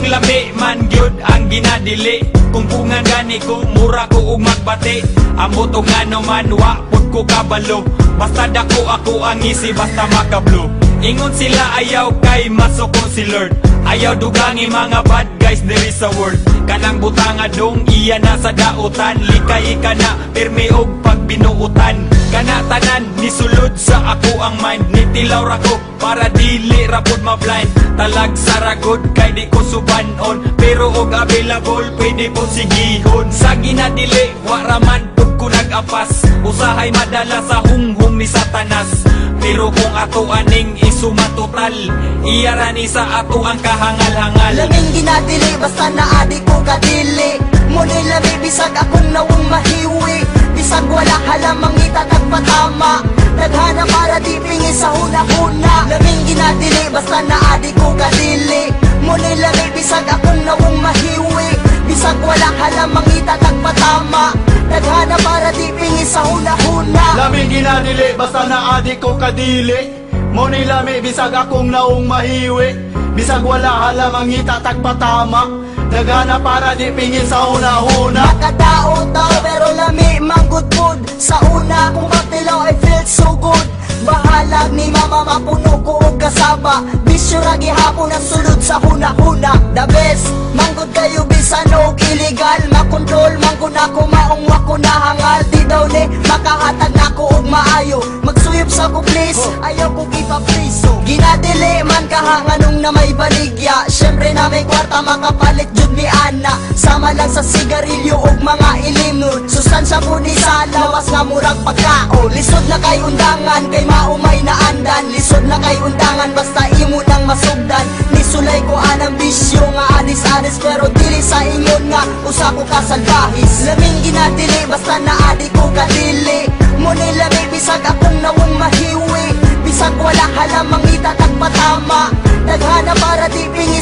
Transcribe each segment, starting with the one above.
ganong lami man gyud ang ginadili. Kung pungan gani ko mura ko ug magbati ambot og ano man wa pud ko kabalo. Basta dako ako ang isi basta makablo. Ingon sila ayaw kay masoko si Lord. Ayaw dugangi mga bad guys diri sa world kanang butanga dong iya na sa dautan. Likay ka na pirmi og pagbinuutan. Kana tanan nisulod sa ako ang mind nitilaw ra ko para dili ra pud ma-blind. Talag sa kay di ko subanon. Pero og available pwede po sigihon. Sa ginadili wa ra man pud ko nag-apas. Usahay madala sa hunghong ni satanas. Pero kung ato aning isumatotal iya ra sa ato ang kahangal-hangal. Laming ginadili basta naadi ko kadili Muni lami bisag akong nawong mahiwi Bisag wala halamang itatag patama Naghana para di pingi sa huna-huna Laming ginadili basta naadi ko kadili. Muni lami bisag akong nawong mahiwi. Bisag wala halamang itatag patama Naghana para di pingi sa huna-huna Lami ginadili basta na adik ko kadili. Mo ni lami bisag akong naong mahiwi Bisag wala halamang itatagpatama Nagana para di pingin sa una-una. Nakadao tao pero lami manggudbud Sa una kung matilaw I feel so good. Bahalag ni mama mapuno ko og kasaba Bisyo ra gihapon ang sulod sa huna-huna The best manggod kayo bisan og illegal. Makontrol manggod ako maong wa ko nahangal Magsuyop sa ko please Ayaw ko ipapriso. Ginadili man kahanganong na may baligya. Syempre na may kwarta makapalit jud mi ana. Sama lang sa sigarilyo og mga ilimnon Sustansya po ni sa lawas nga murag pagkaon. Lisod na kay undangan kay maumay na andan. Lisod na kay undangan basta imo nang masugdan. Nisulay ko anang bisyo nga adis-adis Pero dili sa ingon nga usa ko kasalbahis Laming ginadili basta naadi ko kadili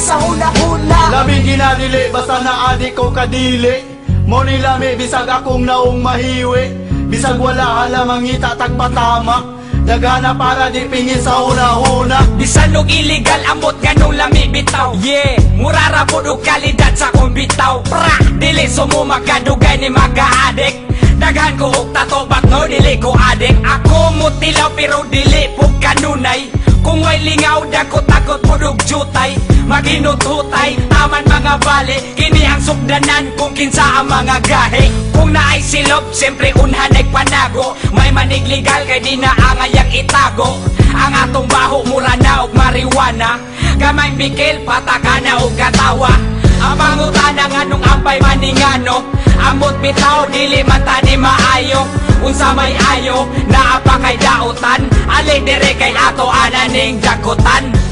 sa huna-huna Lami ginadili basta na adik ko kadili. Mo ni lami bisag akong naong mahiwi. Bisag wala halamang itatagpatama. Nagana para di pingin sa una-una. Bisan og illegal amot ganong lami bitaw. Yeah, murara po og kalidad sa kong bitaw. Pra, dili sumo makadugay ni mga-adik Daghan ko og tato bak no dili ko adik Ako mo tilaw pero dili po kanunay Kung way lingaw dako takot og jutay. Maginututay, taman mga bale. Kini ang sugdanan kung kinsa ang mga gahe. Kung naay silop, siyempre unhan ay panago May manig legal kay di na angayang itago. Ang atong baho mura na og marijuana. Gamay bikil, pataka na og katawa. Ang pangutana nga nung ampay maningano Amot bitaw, dili man tani maayo. Unsa may ayo, naa kay dautan. Ali dire kay ato ananing dakutan